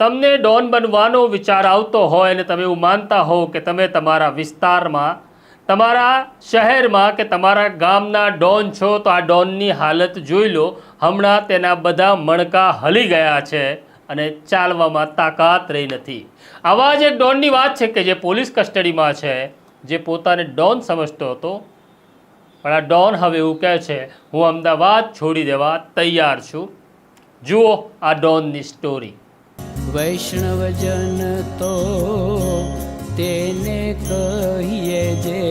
તમને ડોન બનવાનો વિચાર આવતો હોય અને તમે એવું માનતા હો કે તમે તમારા વિસ્તારમાં, તમારા શહેરમાં કે તમારા ગામના ડોન છો, તો આ ડોનની હાલત જોઈ લો. હમણાં તેના બધા મણકા હલી ગયા છે અને ચાલવામાં તાકાત રહી નથી. આવા જ એક ડોનની વાત છે કે જે પોલીસ કસ્ટડીમાં છે, જે પોતાને ડોન સમજતો હતો. પણ આ ડોન હવે એવું કહે છે, હું અમદાવાદ છોડી દેવા તૈયાર છું. જુઓ આ ડોનની સ્ટોરી વૈષ્ણવજન તો તેને કહીએ જે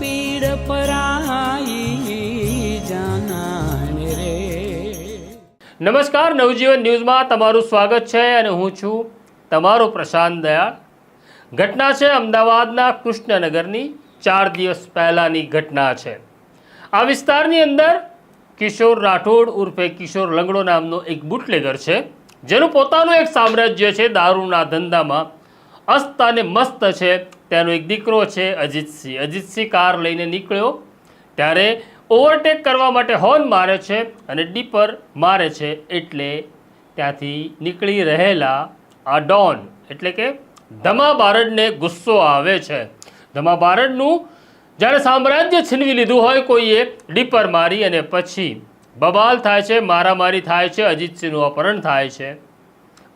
પીડ પરાઈ જાનાને રે. નમસ્કાર, નવજીવન ન્યૂઝમાં તમારું સ્વાગત છે અને હું છું તમારો પ્રશાંત દયાળ. ઘટના છે અમદાવાદના કૃષ્ણનગરની, ચાર દિવસ પહેલાંની ઘટના છે. આ વિસ્તારની અંદર કિશોર રાઠોડ ઉર્ફે કિશોર લંગડો નામનો એક બુટલેગર છે. જેનું પોતાનું એક સામ્રાજ્ય છે દારૂના ધંધામાં. અસ્ત અને મસ્ત છે, તેનો એક દીકરો છે અજીતસિંહ. અજીતસિંહ કાર લઈને નીકળ્યો. ત્યારે ઓવરટેક કરવા માટે હોર્ન મારે છે અને ડીપર મારે છે એટલે ત્યાંથી નીકળી રહેલા આ ડોન. એટલે કે ધમા બારડને ગુસ્સો આવે છે. ધમા બારડનું જ્યારે સામ્રાજ્ય છીનવી લીધું હોય કોઈએ ડીપર મારી અને પછી બબાલ થાય છે, મારામારી થાય છે, અજીતસિંહનું અપહરણ થાય છે.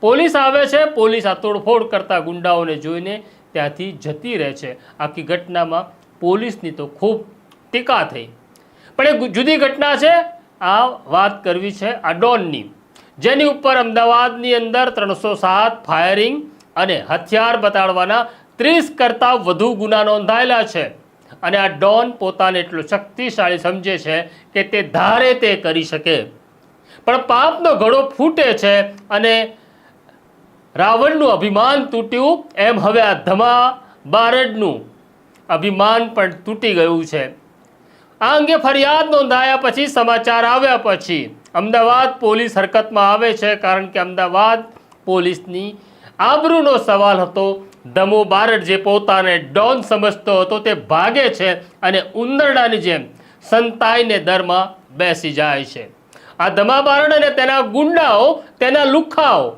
પોલીસ આવે છે, પોલીસ આ તોડફોડ કરતા ગુંડાઓને જોઈને ત્યાંથી જતી રહે છે. આખી ઘટનામાં પોલીસની તો ખૂબ ટીકા થઈ. પણ એ જુદી ઘટના છે, આ વાત કરવી છે આ ડોનની જેની ઉપર અમદાવાદની અંદર ત્રણસો સાત ફાયરિંગ અને હથિયાર બતાડવાના ત્રીસ કરતાં વધુ ગુના નોંધાયેલા છે. અને આ ડોન પોતાને એટલો શક્તિશાળી સમજે છે કે તે ધારે તે કરી શકે. પણ પાપનો ઘડો ફૂટે છે અને રાવણનું અભિમાન તૂટ્યું, એમ હવે આ ધમા બારડનું અભિમાન પણ તૂટી ગયું છે. આ અંગે ફરિયાદ નોંધાયા પછી સમાચાર આવ્યા પછી અમદાવાદ પોલીસ હરકતમાં આવે છે કારણ કે અમદાવાદ પોલીસની આબરૂનો સવાલ હતો. દમો બારડ જે પોતાને ડોન સમજતો હતો તે ભાગે છે અને ઉંદરડાની જેમ સંતાઈને દરમાં બેસી જાય છે. આ દમા બારડ અને તેના ગુંડાઓ, તેના લુખાઓ,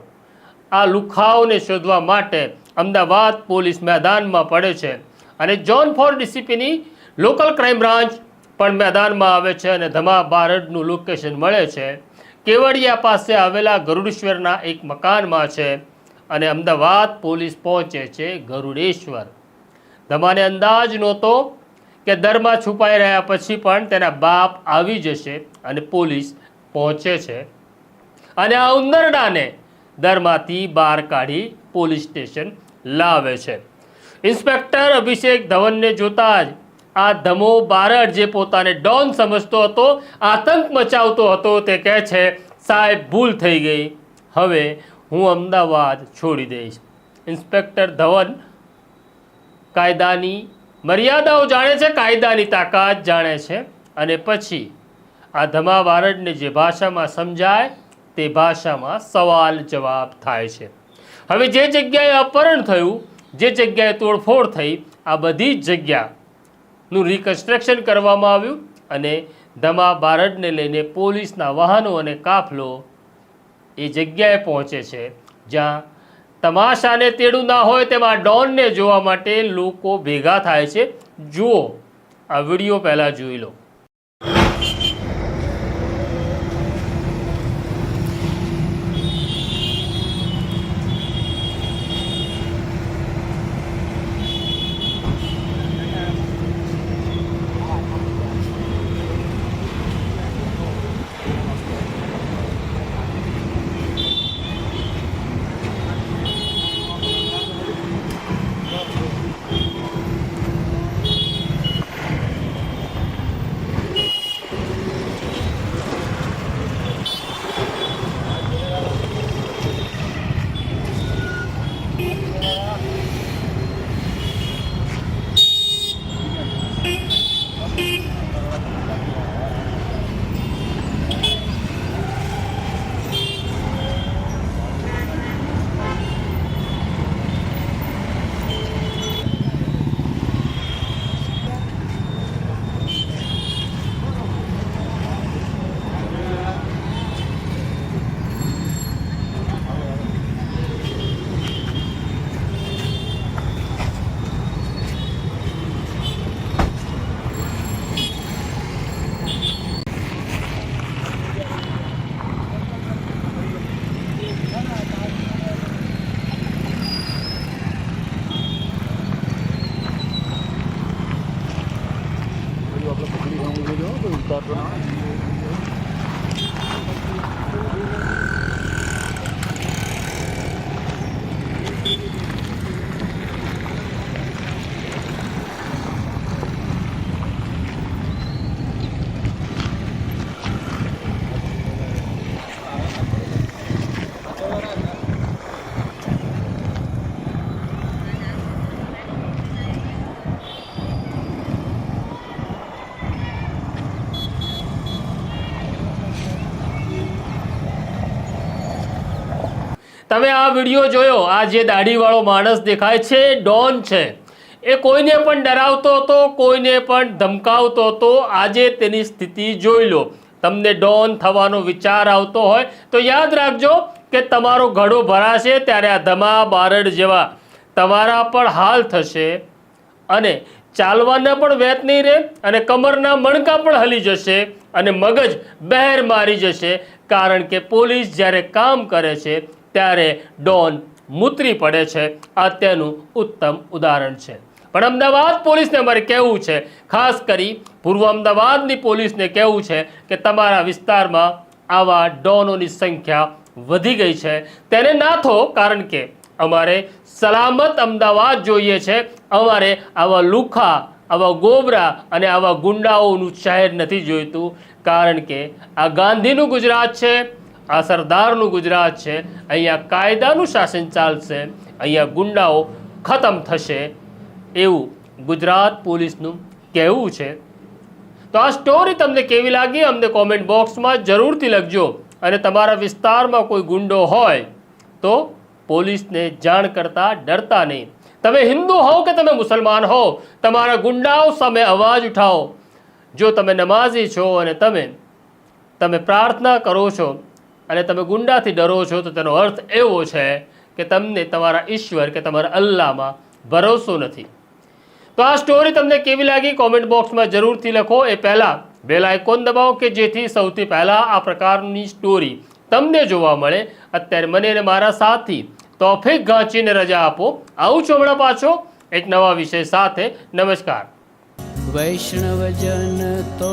આ લુખાઓને શોધવા માટે અમદાવાદ પોલીસ મેદાનમાં પડે છે અને જોન ફોર ડીસીપીની લોકલ ક્રાઇમ બ્રાન્ચ પણ મેદાનમાં આવે છે અને ધમા બારડનું લોકેશન મળે છે. કેવડિયા પાસે આવેલા ગરુડેશ્વરના એક મકાનમાં છે. અને અમદાવાદ પોલીસ પહોંચે છે ગરુડેશ્વર. ધમાને અંદાજ નહોતો કે દરમાં છુપાઈ રહ્યા પછી પણ તેના બાપ આવી જશે અને પોલીસ પહોંચે છે. અને આ ઉંદરડાને દરમાંથી બહાર કાઢી પોલીસ સ્ટેશન લાવે છે. ઇન્સ્પેક્ટર અભિષેક ધવનને જોતા જ આ ધમો બારડ જે પોતાને ડોન સમજતો હતો, આતંક મચાવતો હતો, તે કહે છે, સાહેબ, ભૂલ થઈ ગઈ. હવે હું અમદાવાદ છોડી દઈશ. ઇન્સ્પેક્ટર ધવન કાયદાની મર્યાદાઓ જાણે છે, કાયદાની તાકાત જાણે છે અને પછી આ ધમા બારડને જે ભાષામાં સમજાય તે ભાષામાં સવાલ જવાબ થાય છે. હવે જે જગ્યાએ અપહરણ થયું, જે જગ્યાએ તોડફોડ થઈ, આ બધી જ જગ્યાનું રિકન્સ્ટ્રક્શન કરવામાં આવ્યું અને ધમા બારડને લઈને પોલીસના વાહનો અને કાફલો એ જગ્યાએ પહોંચે છે. જ્યાં તમાશાને તેડું ના હોય તેમાં ડોનને જોવા માટે લોકો ભેગા થાય છે. જુઓ, આ વીડિયો પહેલાં જોઈ લો. તમે આ વીડિયો જોયો, આ જે દાઢીવાળો માણસ દેખાય છે, ડોન છે. એ કોઈને પણ ડરાવતો હતો, કોઈને પણ ધમકાવતો હતો. આજે તેની સ્થિતિ જોઈ લો. તમને ડોન થવાનો વિચાર આવતો હોય, તો યાદ રાખજો કે તમારો ઘડો ભરાશે ત્યારે આ ધમા બારડ જેવા તમારા પણ હાલ થશે. અને ચાલવાના પણ વેત નહીં રહે અને કમરના મણકા પણ હલી જશે, અને મગજ બહેર મારી જશે. કારણ કે પોલીસ જ્યારે કામ કરે છે ત્યારે ડોન મૂતરી પડે છે. આ તેનું ઉત્તમ ઉદાહરણ છે. પણ અમદાવાદ પોલીસને અમારે કહેવું છે, ખાસ કરી પૂર્વ અમદાવાદની પોલીસને કહેવું છે કે તમારા વિસ્તારમાં આવા ડોનોની સંખ્યા વધી ગઈ છે. તેને નાથો કારણ કે અમારે સલામત અમદાવાદ જોઈએ છે. અમારે આવા લુખા, આવા ગોબરા અને આવા ગુંડાઓનું શહેર નથી જોઈતું, કારણ કે આ ગાંધીનું ગુજરાત છે. આ સરદારનું ગુજરાત છે, અહીંયા કાયદાનું શાસન ચાલશે, અહીંયા ગુંડાઓ ખતમ થશે એવું ગુજરાત પોલીસનું કહેવું છે. તો આ સ્ટોરી તમને કેવી લાગી? અમને કોમેન્ટ બોક્સમાં જરૂરથી લખજો. અને તમારા વિસ્તારમાં કોઈ ગુંડો હોય તો પોલીસને જાણ કરતા ડરતા નહીં. તમે હિન્દુ હો કે તમે મુસલમાન હો, તમારા ગુંડાઓ સામે અવાજ ઉઠાવો. જો તમે નમાઝી છો અને તમે તમે પ્રાર્થના કરો છો અને તમે ગુંડાથી ડરો છો તો તેનો અર્થ એવો છે કે તમને તમારા ઈશ્વર કે તમારા અલ્લાહમાં ભરોસો નથી. તો આ સ્ટોરી તમને કેવી લાગી? કોમેન્ટ બોક્સમાં જરૂરથી લખો. એ પહેલાં બેલ આઇકોન દબાવો કે જેથી સૌથી પહેલાં આ પ્રકારની સ્ટોરી તમને જોવા મળે. અત્યારે મને અને મારા સાથી તોફિક ગાંચીને રજા આપો. આવું છું હમણાં પાછો. એક નવા વિષય સાથે. નમસ્કાર. વૈષ્ણવજન તો